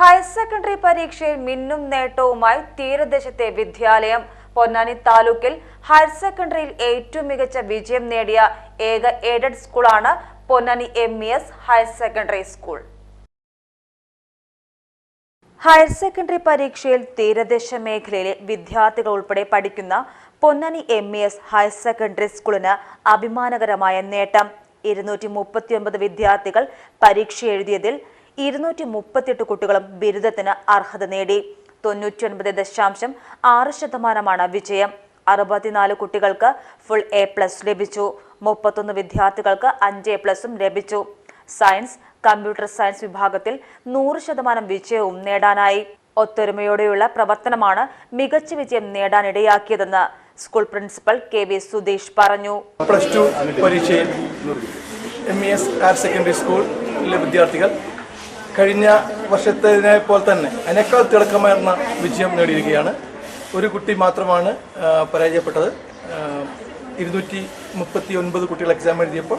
Higher secondary പരീക്ഷയിൽ മിന്നും നേട്ടവുമായി തീരദേശത്തെ വിദ്യാലയം. പൊന്നാനി താലൂക്കിൽ ഹയർ സെക്കൻഡറിയിൽ ഏറ്റവും മികച്ച വിജയം നേടിയ ഏക എയ്ഡഡ് സ്കൂളാണ് Ponnani M E S higher secondary school. Higher secondary പരീക്ഷയിൽ തീരദേശ മേഖലയിലെ വിദ്യാർത്ഥികൾ ഉൾപ്പെടെ പഠിക്കുന്ന Ponnani M E S higher secondary സ്കൂളിന് അഭിമാനകരമായ നേട്ടം. ഇരുന്നൂറ്റി മുപ്പത്തിയൊമ്പത് വിദ്യാർത്ഥികൾ പരീക്ഷ എഴുതിയതിൽ ഇരുന്നൂറ്റി മുപ്പത്തിയെട്ട് കുട്ടികളും ബിരുദത്തിന് അർഹത നേടി. തൊണ്ണൂറ്റിയൊൻപത് ദശാംശം ആറ് ശതമാനമാണ് വിജയം. അറുപത്തിനാല് കുട്ടികൾക്ക് ഫുൾ എ പ്ലസ് ലഭിച്ചു. മുപ്പത്തൊന്ന് വിദ്യാർത്ഥികൾക്ക് അഞ്ച് എ പ്ലസും ലഭിച്ചു. സയൻസ് കമ്പ്യൂട്ടർ സയൻസ് വിഭാഗത്തിൽ നൂറ് ശതമാനം വിജയവും നേടാനായി. ഒത്തൊരുമയോടെയുള്ള പ്രവർത്തനമാണ് മികച്ച വിജയം നേടാനിടയാക്കിയതെന്ന് school principal K V Sudheesh പറഞ്ഞു. പ്ലസ് ടു പരീക്ഷയിൽ M E S higher secondary സ്കൂളിലെ വിദ്യാർത്ഥികൾ കഴിഞ്ഞ വർഷത്തിനെ പോലെ തന്നെ അതിനേക്കാൾ തിളക്കമാർന്ന വിജയം നേടിയിരിക്കുകയാണ്. ഒരു കുട്ടി മാത്രമാണ് പരാജയപ്പെട്ടത്. ഇരുന്നൂറ്റി മുപ്പത്തി ഒൻപത് കുട്ടികൾ എക്സാം എഴുതിയപ്പോൾ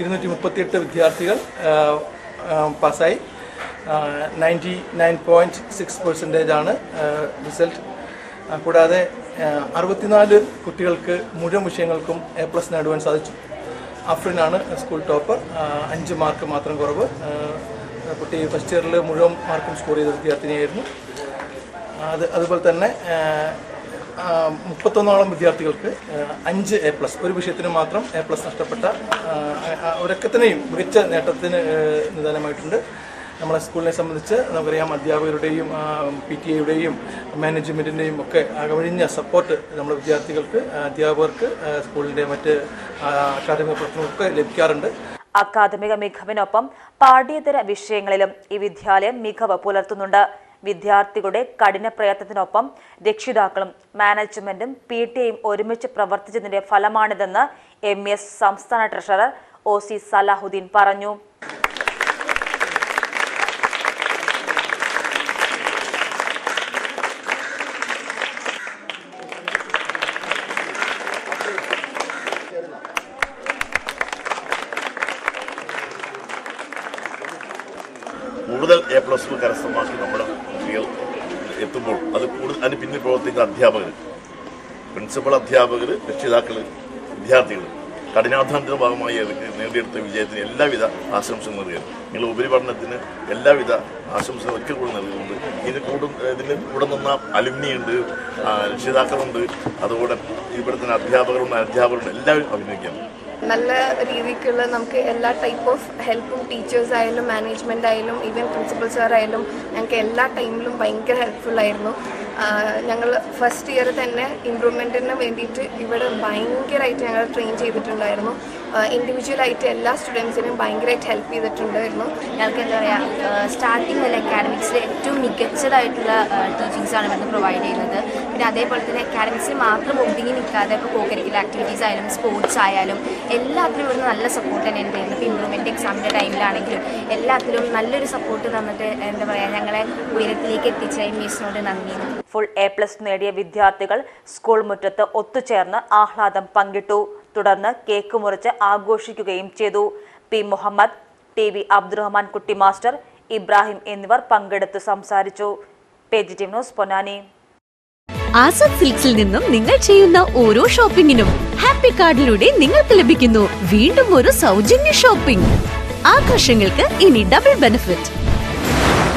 ഇരുന്നൂറ്റി മുപ്പത്തിയെട്ട് വിദ്യാർത്ഥികൾ പാസ്സായി. Ninety nine point six percentage ആണ് റിസൾട്ട് കൂടാതെ അറുപത്തിനാല് കുട്ടികൾക്ക് മുഴുവൻ വിഷയങ്ങൾക്കും എ പ്ലസ് നേടുവാൻ സാധിച്ചു. അഫ്രിനാണ് സ്കൂൾ ടോപ്പർ അഞ്ച് മാർക്ക് മാത്രം കുറവ്. കുട്ടി ഫസ്റ്റ് ഇയറിൽ മുഴുവൻ മാർക്കും സ്കോർ ചെയ്ത വിദ്യാർത്ഥിനിയായിരുന്നു. അത് അതുപോലെ തന്നെ മുപ്പത്തൊന്നോളം വിദ്യാർത്ഥികൾക്ക് അഞ്ച് എ പ്ലസ് ഒരു വിഷയത്തിന് മാത്രം എ പ്ലസ് നഷ്ടപ്പെട്ട ഒരക്കത്തിനെയും മികച്ച നേട്ടത്തിന് നിദാനമായിട്ടുണ്ട്. നമ്മളെ സ്കൂളിനെ സംബന്ധിച്ച് നമുക്കറിയാം അധ്യാപകരുടെയും പി ടി എയുടെയും മാനേജ്മെന്റിന്റെയും ഒക്കെ അകവഴിഞ്ഞ സപ്പോർട്ട് നമ്മുടെ വിദ്യാർത്ഥികൾക്ക് അധ്യാപകർക്ക് സ്കൂളിന്റെ മറ്റ് അക്കാദമിക പ്രവർത്തനങ്ങൾക്ക് ലഭിക്കാറുണ്ട്. അക്കാദമിക മികവിനൊപ്പം പാഠ്യേതര വിഷയങ്ങളിലും ഈ വിദ്യാലയം മികവ് പുലർത്തുന്നുണ്ട്. വിദ്യാർത്ഥികളുടെ കഠിന പ്രയത്നത്തിനൊപ്പം രക്ഷിതാക്കളും മാനേജ്മെന്റും പി ടി എയും ഒരുമിച്ച് പ്രവർത്തിച്ചതിന്റെ ഫലമാണിതെന്ന് എം എസ് സംസ്ഥാന ട്രഷറർ ഒ സി സലാഹുദ്ദീൻ പറഞ്ഞു. കൂടുതൽ എ പ്ലസ് ടു കരസ്ഥമാക്കി കുട്ടികൾ എത്തുമ്പോൾ അത് കൂടുതൽ അതിന് പിന്നിൽ പ്രവർത്തിക്കുന്ന അധ്യാപകർ പ്രിൻസിപ്പൽ അധ്യാപകർ രക്ഷിതാക്കൾ വിദ്യാർത്ഥികൾ കഠിനാധ്വാനത്തിന്റെ ഭാഗമായി നേടിയെടുത്ത വിജയത്തിന് എല്ലാവിധ ആശംസകൾ നൽകുകയാണ് നിങ്ങൾ ഉപരിപഠനത്തിന് എല്ലാവിധ ആശംസകൾ ഒരിക്കൽ കൂടി നൽകുന്നുണ്ട് ഇതിന് കൂടും ഇതിന് കൂടെ നിന്ന അലുമിനി ഉണ്ട് രക്ഷിതാക്കളുണ്ട്. അതുപോലെ ഇവിടെ തന്നെ അധ്യാപകരുണ്ട് അധ്യാപകരുണ്ട് എല്ലാവരും അഭിനയിക്കാം. നല്ല രീതിക്കുള്ള നമുക്ക് എല്ലാ ടൈപ്പ് ഓഫ് ഹെൽപ്പും ടീച്ചേഴ്സ് ആയാലും മാനേജ്മെന്റ് ആയാലും ഈവൻ പ്രിൻസിപ്പൽ സാർ ആയാലും ഞങ്ങൾക്ക് എല്ലാ ടൈമിലും ഭയങ്കര ഹെൽപ്ഫുൾ ആയിരുന്നു. ഞങ്ങൾ ഫസ്റ്റ് ഇയർ തന്നെ ഇമ്പ്രൂവ്മെന്റിന് വേണ്ടിയിട്ട് ഇവിടെ ഭയങ്കരമായിട്ട് ഞങ്ങൾ ട്രെയിൻ ചെയ്തിട്ടുണ്ടായിരുന്നു. ഇൻഡിവിജ്വലായിട്ട് എല്ലാ സ്റ്റുഡൻസിനും ഭയങ്കരമായിട്ട് ഹെൽപ്പ് ചെയ്തിട്ടുണ്ടായിരുന്നു. ഞങ്ങൾക്ക് എന്താ പറയുക സ്റ്റാർട്ടിങ് മുതൽ അക്കാഡമിക്സിൽ ഏറ്റവും മികച്ചതായിട്ടുള്ള ടീച്ചിങ്സാണ് ഇവിടുന്ന് പ്രൊവൈഡ് ചെയ്യുന്നത്. പിന്നെ അതേപോലെ തന്നെ അക്കാഡമിക്സിൽ മാത്രം ഒതുങ്ങി നിൽക്കാതെ ഇപ്പോൾ കോ കരിക്കുലർ ആക്ടിവിറ്റീസ് ആയാലും സ്പോർട്സ് ആയാലും എല്ലാത്തിലും ഇവിടുന്ന് നല്ല സപ്പോർട്ട് തന്നെ ഉണ്ടായിരുന്നു ഇപ്പോൾ ഇമ്പ്രൂവ്മെന്റ് എക്സാമിന്റെ ടൈമിലാണെങ്കിലും എല്ലാത്തിലും നല്ലൊരു സപ്പോർട്ട് തന്നിട്ട് എന്താ പറയുക ഞങ്ങളെ ഉയരത്തിലേക്ക് എത്തിച്ച മീസിനോട് എസിനോട് നന്ദി. ഫുൾ എ പ്ലസ് നേടിയ വിദ്യാർത്ഥികൾ സ്കൂൾ മുറ്റത്ത് ഒത്തുചേർന്ന് ആഹ്ലാദം പങ്കിട്ടു. തുടർന്ന് കേക്ക് മുറിച്ച് ആഘോഷിക്കുകയും ചെയ്തു. P Muhammad T V Abdurahman Kutty master Ibrahim എന്നിവർ പങ്കെടുത്ത് സംസാരിച്ചു. ന്യൂസ് പൊന്നാനി. ആസാദ് സിൽക്സിൽ നിന്നും നിങ്ങൾ ചെയ്യുന്ന ഓരോ ഷോപ്പിംഗിനും ഹാപ്പി കാർഡിലൂടെ നിങ്ങൾക്ക് ലഭിക്കുന്നു. വീണ്ടും ഒരു സൗജന്യ ഷോപ്പിംഗ്. ആഘോഷങ്ങൾക്ക് ഇനി double benefit